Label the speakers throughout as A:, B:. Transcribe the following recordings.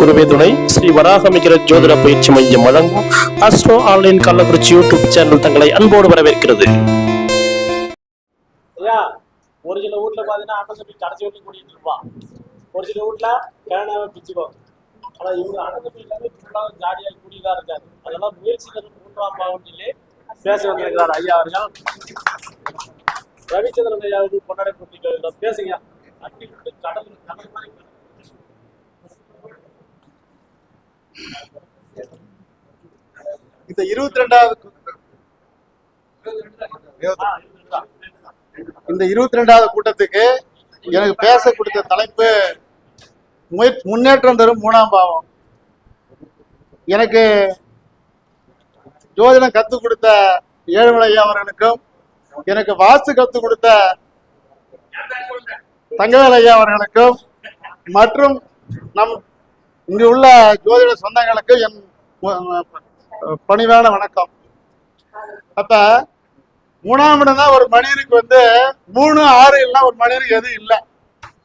A: குருவே துணை. ஸ்ரீ வராகமிகர ஜோதிட பயிற்சி மையம் வழங்கும் astro online Kallakurichi YouTube channel தங்களை அன்போடு வரவேற்கிறது.
B: ஒரு சில ஊர்ல பாத்தீங்கன்னா அண்ணன் தம்பி கடைசி வரைக்கும் கூட்டிட்டு இருப்பான் ஒரு சில ஊர்ல கல்யாணம் பிச்சுக்கும் ஆனா இவங்க அண்ணன் தம்பி எல்லாமே ஃபுல்லா ஜாலியா கூட்டிதான் இருக்காரு. அதெல்லாம் முயற்சிகள் மூன்றாம் பாவம் சொல்லி பேச வந்திருக்கிறார் ஐயா அவர்கள். ரவிச்சந்திரன் ஐயாவது வந்து பேசுங்க அட்டி விட்டு கடல் கடல் மாதிரி
C: இந்த இருபத்தி ரெண்டாவது இந்த இருபத்தி ரெண்டாவது கூட்டத்துக்கு எனக்கு பேச கொடுத்த தலைப்பு முன்னேற்றம் தரும் மூணாம் பாவம். எனக்கு ஜோதிடம் கற்றுக் கொடுத்த ஏழுமலை அவர்களுக்கும் எனக்கு வாஸ்து கற்றுக் கொடுத்த தங்கவேல் ஐயா அவர்களுக்கும் மற்றும் நம் இங்கு உள்ள ஜோதிட சொந்தங்களுக்கு என் பணிவான வணக்கம். அப்ப மூணாம் இடம் தான் ஒரு மனிதனுக்கு வந்து மூணு ஆறு இல்லைன்னா ஒரு மனிதனுக்கு எதுவும் இல்லை.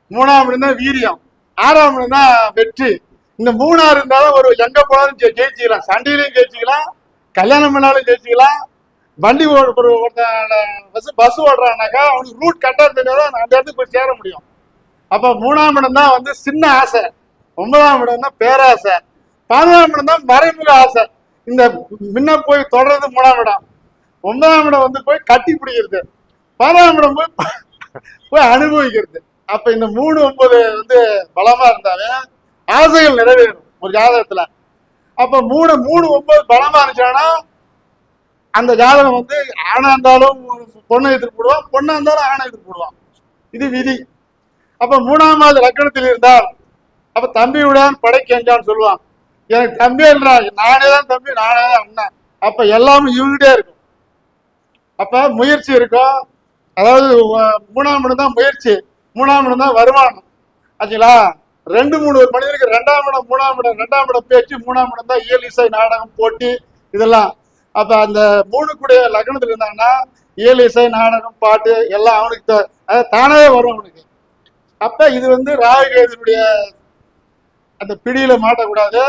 C: மூணாம் இடம் தான் வீரியம். ஆறாம் இடம் தான் வெற்றி. இந்த மூணாறு இருந்தாலும் ஒரு எங்க போனாலும் ஜெ- ஜெயிச்சுக்கலாம். சண்டையிலையும் ஜெயிச்சுக்கலாம். கல்யாணம் பண்ணாலும் ஜெயிச்சுக்கலாம். வண்டி ஓட ஒரு பஸ் பஸ் ஓடுறானாக்கா அவனுக்கு ரூட் கரெக்டாக தெரியாத அந்த இடத்துக்கு போய் சேர முடியும். அப்போ மூணாம் இடம் தான் வந்து சின்ன ஆசை. ஒன்பதாம் இடம் தான் பேராசை. பதினொன்றாம் இடம் தான் மறைமுக ஆசை. இந்த முன்ன போய் தொடர்றது மூணாம் இடம். ஒன்பதாம் இடம் வந்து போய் கட்டி பிடிக்கிறது. பதினொன்றாம் இடம் போய் போய் அனுபவிக்கிறது. அப்ப இந்த மூணு ஒன்பது வந்து பலமா இருந்தாலே ஆசைகள் நிறைவேறும் ஒரு ஜாதகத்துல. அப்ப மூணு மூணு ஒன்பது பலமா இருந்துச்சுன்னா அந்த ஜாதகம் வந்து ஆணா இருந்தாலும் பொண்ணை எதிர்ப்பு போடுவான் பொண்ணா இருந்தாலும் ஆணை எதிர்ப்பு போடுவான். இது விதி. அப்ப மூணாம் மாத லக்கணத்தில் இருந்தால் அப்ப தம்பியுடன் படைக்கேஞ்சான்னு சொல்லுவான். எனக்கு தம்பி இல்லைடா நானே தான் தம்பி நானே தான் அண்ணன். அப்ப எல்லாமே இவங்கிட்டே இருக்கும். அப்ப முயற்சி இருக்கும். அதாவது மூணாம் இடம் தான் முயற்சி மூணாம் இடம் தான் வருமானம். ஆச்சுங்களா? ரெண்டு மூணு ஒரு மனிதனுக்கு ரெண்டாம் இடம் மூணாம் இடம் ரெண்டாம் இடம் பேச்சு மூணாம் இடம் தான் இயல் இசை நாடகம் போட்டி இதெல்லாம். அப்ப அந்த மூணு கூடிய லக்னத்துல இருந்தாங்கன்னா இயல் இசை நாடகம் பாட்டு எல்லாம் அவனுக்கு தானாவே வரும் அவனுக்கு. அப்ப இது வந்து ராகுகேதுனுடைய அந்த பிடியில மாட்டக்கூடாது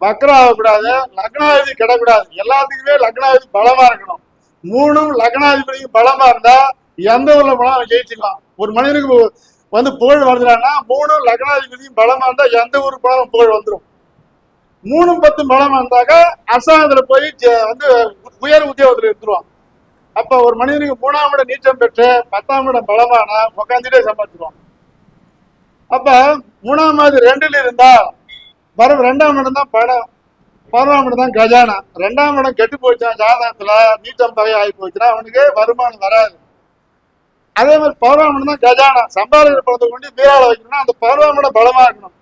C: வக்ரம் ஆகக்கூடாது லக்னாதிபதி கிடக்கூடாது. எல்லாத்துக்குமே லக்னாதிபதி பலமா இருக்கணும். மூணும் லக்னாதிபதிக்கு பலமா இருந்தா எந்த ஊர்ல போனா அவன் ஜெயிச்சுக்கலாம். ஒரு மனிதனுக்கு வந்து புகழ் வருதுன்னா மூணும் லக்னாதிபதியும் பலமா இருந்தா எந்த ஊருக்கு போனாலும் புகழ் வந்துடும் மூணும் பத்து பலமா இருந்தாக்கா அரசாங்கத்துல போய் ஜெ- வந்து உயர் உத்தியோகத்துல இருந்துருவான். அப்ப ஒரு மனிதனுக்கு மூணாம் இடம் நீச்சம் பெற்று பத்தாம் இடம் பலமானா உட்காந்துட்டே சம்பாதிச்சிருவான். அப்ப மூணாவது ரெண்டுல இருந்தா வரும் ரெண்டாம் இடம் தான் படம். பதினொன்றாம் இடம் தான் கஜானா. ரெண்டாம் இடம் கெட்டு போச்சான் ஜாதகத்துல நீச்சம் பகை ஆகி போச்சுன்னா அவனுக்கு வருமானம் வராது. அதே மாதிரி பதினொன்றாம் இடம் தான் கஜானா. சம்பாதிக்கிற பணத்தை கொண்டு வீரால வைக்கணும்னா அந்த பதினொன்றாம் இடம் பலமா இருக்கணும்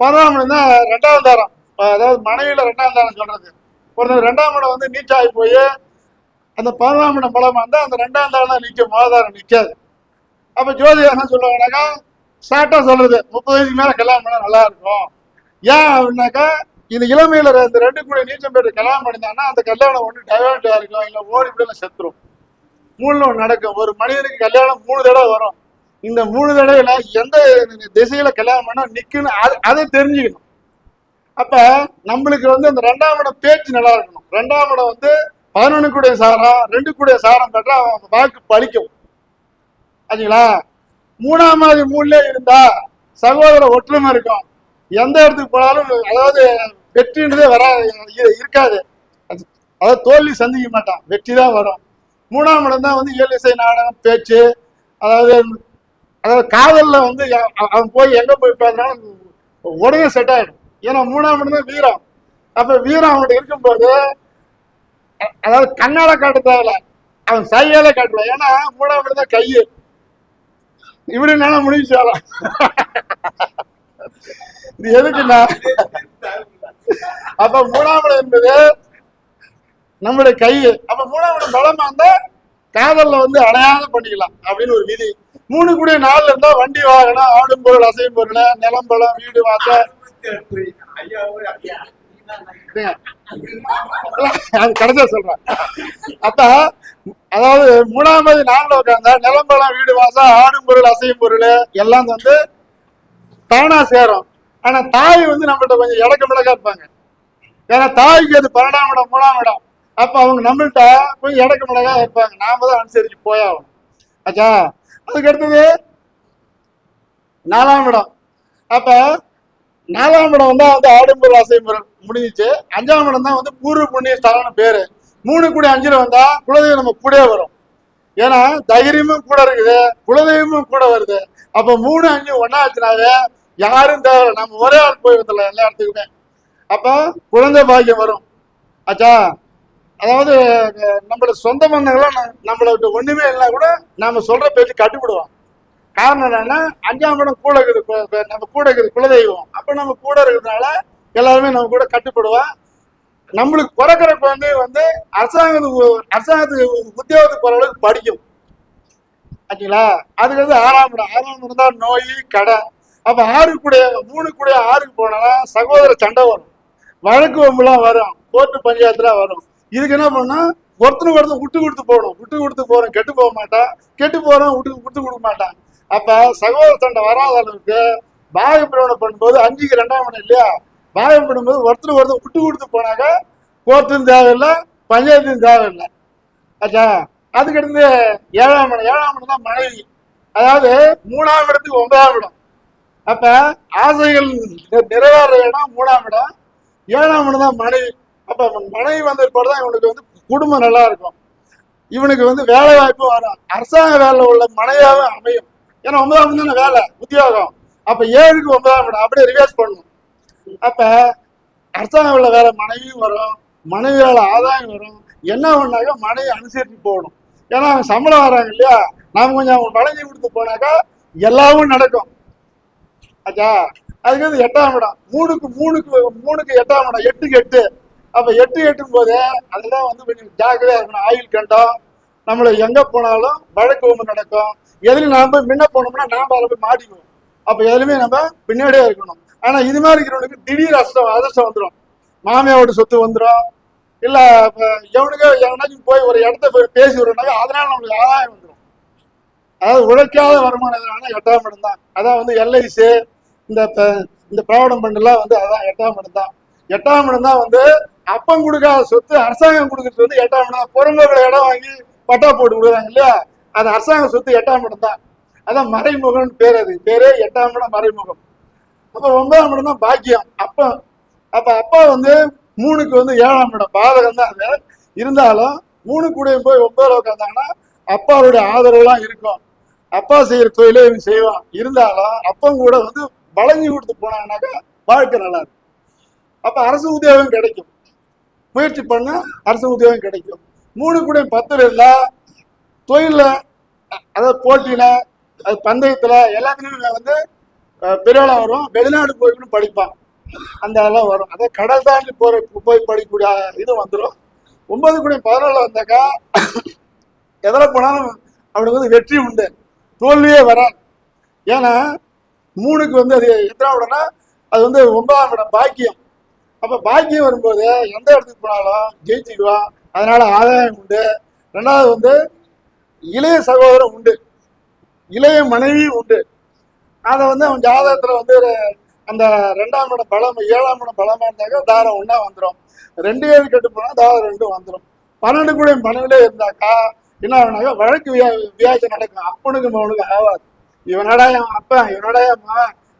C: பதினொன்றாம் இடம் தான் ரெண்டாம் தாரம். அதாவது மனைவியில ரெண்டாம் தாரம் சொல்றது. ஒருத்தர் ரெண்டாம் இடம் வந்து நீச்சாகி போய் அந்த பதினொன்றாம் இடம் பலமா இருந்தால் அந்த ரெண்டாம் தாரம் தான் நிற்கும் மோதாரம் நிற்காது அப்ப ஜோதிடர் என்ன சொல்லுவாங்கன்னாக்கா ஷார்ட்டா சொல்றது. முப்பது வயசுக்கு மேல கல்யாணம் பண்ணா நல்லா இருக்கும். ஏன் அப்படின்னாக்கா இந்த இளமையில இந்த ரெண்டு கூட நீச்சம் பேர் கல்யாணம் பண்ணியிருந்தாங்கன்னா அந்த கல்யாணம் ஒன்று டைவர்ட்டா இருக்கும் இல்ல ஓடி இப்படி செத்துரும். மூணுல ஒன்று நடக்கும். ஒரு மனிதனுக்கு கல்யாணம் மூணு தடவை வரும். இந்த மூணு தடவையில் எந்த திசையில கல்யாணம் பண்ணா நிக்குன்னு அது அதை தெரிஞ்சுக்கணும். அப்ப நம்மளுக்கு வந்து அந்த ரெண்டாம் இடம் பேச்சு நல்லா இருக்கணும். ரெண்டாம் இடம் வந்து பதினொன்று கூட சாரம் ரெண்டு கூட சாரம் பெற்றா அவன் வாக்கு பழிக்கும். ஆச்சுங்களா மூணாவது மூணுல இருந்தா சகோதர ஒற்றுமை இருக்கும். எந்த இடத்துக்கு போனாலும் அதாவது வெற்றின்றதே வரா இருக்காது. அது- அதாவது தோல்வி சந்திக்க மாட்டான். வெற்றி தான் வரும். மூணாம் இடம் தான் வந்து இயல் இசை நாடகம் பேச்சு அதாவது அதாவது காதலில் வந்து அவன் போய் எங்கே போய் பேசினாலும் உடனே செட் ஆகிடும் ஏன்னா மூணாம் இடம் தான் வீரம். அப்போ வீரம் அவன்கிட்ட இருக்கும்போது அதாவது கண்ணால காட்ட தேவையில்ல அவன் சையால காட்டுவான். ஏன்னா மூணாம் இடம் தான் கையு. இப்படி என்னன்னா முடிச்சாலும் இது எதுக்குன்னா அப்ப மூணாம் என்பது நம்மளுடைய கை அப்ப மூணாம் பலமா இருந்தா காதல்ல வந்து அடையாளம் பண்ணிக்கலாம் அப்படின்னு ஒரு விதி. மூணு கூட நாள் இருந்தா வண்டி வாகனம் ஆடும் பொருள் அசையும் பொருள் நிலம் பழம் வீடு வாசல். அது கடைசியா சொல்றேன். அப்ப அதாவது மூணாவது நாள்ல உட்காந்தா நிலம்பழம் வீடு வாசம் ஆடும் பொருள் அசையும் பொருள் எல்லாம் வந்து தானா சேரும். ஆனா தாய் வந்து நம்மள்ட்ட கொஞ்சம் இடக்க மிளகா இருப்பாங்க. ஏன்னா தாய்க்கு அது பன்னெண்டாம் இடம் மூணாம் இடம். அப்ப அவங்க நம்மள்ட்ட கொஞ்சம் இடக்க மிளகா இருப்பாங்க. நாம தான் அனுசரிச்சு போயாகணும் ஆச்சா அதுக்கு அடுத்தது நாலாம் இடம். அப்ப நாலாம் இடம் வந்து வந்து ஆடம்பர அசைமுறை முடிஞ்சிச்சு. அஞ்சாம் இடம் தான் வந்து பூர்வ புண்ணிய ஸ்தலம்னு பேரு. மூணு கூடி அஞ்சுல வந்தா குலதெய்வம் நம்ம கூடயே வரும். ஏன்னா தைரியமும் கூட இருக்குது. குலதெய்வமும் கூட வருது. அப்ப மூணு அஞ்சு ஒன்னா ஆச்சுனாவே யாரும் தேவை நம்ம ஒரே ஆள் போய் வந்துடலாம் எல்லா இடத்துக்குமே. அப்ப குழந்தை பாக்கியம் வரும். ஆச்சா அதாவது நம்மளோட சொந்த பந்தங்களும் நம்மளை விட்டு ஒண்ணுமே இல்லை கூட நாம சொல்ற பேச்சு கட்டுப்படுவோம். காரணம் என்னன்னா அஞ்சாம் இடம் கூட இருக்குது நம்ம கூட இருக்குது குலதெய்வம். அப்ப நம்ம கூட இருக்கிறதுனால எல்லாருமே நம்ம கூட கட்டுப்படுவோம் நம்மளுக்கு பிறக்கிற குழந்தை வந்து அரசாங்கத்துக்கு அரசாங்கத்துக்கு உத்தியோகத்துக்கு போற அளவுக்கு படிக்கும். ஆச்சுங்களா அதுக்கு வந்து ஆறாம் இடம். ஆறாம் இடம் தான் நோய் கடன் அப்ப ஆறு கூட மூணு கூட ஆறுக்கு போனா சகோதர சண்டை வரும். வழக்கு வம்புலாம் வரும். கோர்ட்டு பஞ்சாயத்துல வரும். இதுக்கு என்ன பண்ணா ஒருத்தனுக்கு ஒருத்தன் விட்டு கொடுத்து போகணும். விட்டு கொடுத்து போறோம் கெட்டு போக மாட்டான். கெட்டு போறோம் விட்டு விட்டு கொடுக்க மாட்டான். அப்ப சகோதர சண்டை வராத அளவுக்கு பாக பிரமணம் பண்ணும்போது அஞ்சுக்கு ரெண்டாம் மணி இல்லையா? பாகம் பண்ணும்போது ஒருத்தர் ஒருத்தர் விட்டு கொடுத்து போனாக்க கோர்ட்டும் தேவையில்லை பஞ்சாயத்தும் தேவையில்லை. ஆச்சா? அதுக்கடுத்து ஏழாம் மணி ஏழாம் மணி தான் மனைவி அதாவது மூணாம் இடத்துக்கு ஒன்பதாம் இடம். அப்ப ஆசைகள் நிறைவேற இடம் மூணாம் இடம். ஏழாம் இடம் தான் மனைவி அப்ப மனைவி வந்த தான் இவனுக்கு வந்து குடும்பம் நல்லா இருக்கும். இவனுக்கு வந்து வேலை வாய்ப்பு வரும் அரசாங்க வேலை உள்ள மனைவியாவே அமையும். ஏன்னா ஒன்பதாம் தானே வேலை? உத்தியோகம். அப்ப ஏழுக்கு ஒன்பதாம் இடம். அப்படியே ரிவர்ஸ் பண்ணணும். அப்ப அரசாங்கம் உள்ள வேலை மனைவியும் வரும். மனைவி வேலை ஆதாயம் வரும். என்ன பண்ணாக்கா மனைவி அனுசரித்து போகணும். ஏன்னா அவங்க சம்பளம் வராங்க இல்லையா? நாம கொஞ்சம் அவங்க வளைஞ்சி கொடுத்து போனாக்கா எல்லாமும் நடக்கும். ஆச்சா? அதுக்கு வந்து எட்டாம் இடம். மூணுக்கு மூணுக்கு மூணுக்கு எட்டாம் இடம். எட்டுக்கு எட்டு. அப்ப எட்டு எட்டும் போது அதெல்லாம் வந்து கொஞ்சம் ஜாக்கிரதையா இருக்கணும். ஆயில் கண்டம். நம்மள எங்க போனாலும் வழக்கு ஒன்று நடக்கும். எதுலையும் நாம போய் முன்ன போனோம்னா நாம அதில் போய் மாட்டிக்குவோம். அப்ப எதுலையுமே நம்ம பின்னாடியே இருக்கணும். ஆனா இது மாதிரி இருக்கிறவனுக்கு திடீர் அஷ்டம் அதிர்ஷ்டம் வந்துடும் மாமியாவோட சொத்து வந்துடும் இல்ல இப்ப எவனுக்கு எவனாச்சும் போய் ஒரு இடத்த போய் பேசி விடுறனாக்க அதனால நம்மளுக்கு ஆதாயம் வந்துடும் அதாவது உழைக்காத வருமானம் எதுனால எட்டாம் இடம் தான். அதான் வந்து எல்ஐசி இந்த ப- இந்த ப்ராவிடம் பண்ணலாம் வந்து அதான் எட்டாம் இடம் தான். எட்டாம் இடம் தான் வந்து அப்பம் கொடுக்காத சொத்து அரசாங்கம் கொடுக்கறது வந்து எட்டாம் இடம் தான். இடம் வாங்கி பட்டா போட்டு கொடுக்குறாங்க இல்லையா? அது அரசாங்க சொத்து எட்டாம் இடம் தான். அதான் மறைமுகம்னு பேர் அது. பேரே எட்டாம் இடம் மறைமுகம். அப்போ ஒன்பதாம் இடம் தான் பாக்கியம். அப்பா அப்போ அப்பா வந்து மூணுக்கு வந்து ஏழாம் இடம். பாதகம் தான் அது. இருந்தாலும் மூணு கூட போய் ஒன்பதுல உட்காந்தாங்கன்னா அப்பாவுடைய ஆதரவுலாம் இருக்கும். அப்பா செய்யற தொழிலே இவன் செய்வான். இருந்தாலும் அப்பம் கூட வந்து வளைஞ்சு கொடுத்து போனாங்கன்னாக்கா வாழ்க்கை நல்லா இருக்கும். அப்ப அரசு உத்தியோகம் கிடைக்கும். முயற்சி பண்ணா அரசு உத்தியோகம் கிடைக்கும். மூணு கூட பத்துல இருந்தா தொழில அதாவது போட்டியில அது பந்தயத்துல எல்லாத்துலயும் வந்து அஹ், வரும். வெளிநாடு போய்க்கணும் படிப்பான். அந்த அதெல்லாம் வரும். அதாவது கடல் தாண்டி போற போய் படிக்கக்கூடிய இது வந்துடும் ஒன்பது கூட பதினாலு வந்தாக்கா எதில் போனாலும் அவனுக்கு வந்து வெற்றி உண்டு. தோல்வியே வராது. ஏன்னா மூணுக்கு வந்து அது எத்தனை இடம்னா அது வந்து ஒன்பதாம் இடம் பாக்கியம். அப்போ பாக்கியம் வரும்போது எந்த இடத்துக்கு போனாலும் ஜெயிச்சுக்குவான் அதனால ஆதாயம் உண்டு. ரெண்டாவது வந்து இளைய சகோதரம் உண்டு. இளைய மனைவி உண்டு. அதை வந்து அவன் ஜாதகத்துல வந்து அந்த ரெண்டாம் இடம் பலம் ஏழாம் இடம் பலமா இருந்தாக்கா தாரம் ஒன்னா வந்துடும் ரெண்டு ஏழு கெட்டு போனா தாரம் ரெண்டும் வந்துடும் பன்னெண்டு கூட மனைவிலே இருந்தாக்கா என்ன ஆகுனாக்கா வழக்கு வியா வியாஜம் நடக்கும். அப்பனுக்கு மகனுக்கு ஆகாது. இவனடா என் அப்பன் இவனடா என்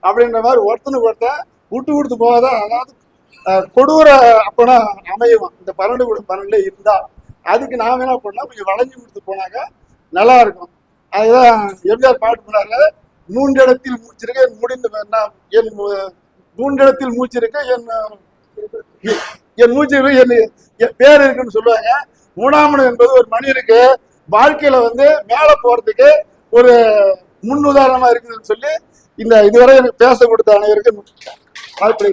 C: அப்படின்ற மாதிரி ஒருத்தனுக்கு ஒருத்தன் விட்டு கொடுத்து போகாத அதாவது கொடூர அப்பனா அமையும். இந்த பன்னெண்டு கூட பன்னெண்டுல இருந்தா அதுக்கு நாம என்ன பண்ணோம் கொஞ்சம் வளைஞ்சு கொடுத்து போனாக்கா நல்லா இருக்கும். அதுதான் எம்ஜிஆர் பாட்டு பண்ணாரு மூன்றிடத்தில் மூச்சிருக்க என் முடிந்து என் மூன்றிடத்தில் மூச்சிருக்க என் என் மூச்சு என் என் பேர் இருக்குன்னு சொல்லுவாங்க. மூணாமணம் என்பது ஒரு மனிதனுக்கு வாழ்க்கையில வந்து மேல போறதுக்கு ஒரு முன்னுதாரணமா இருக்குதுன்னு சொல்லி இந்த இதுவரை எனக்கு பேச கொடுத்த அனைவருக்கும் வாழ்க்கை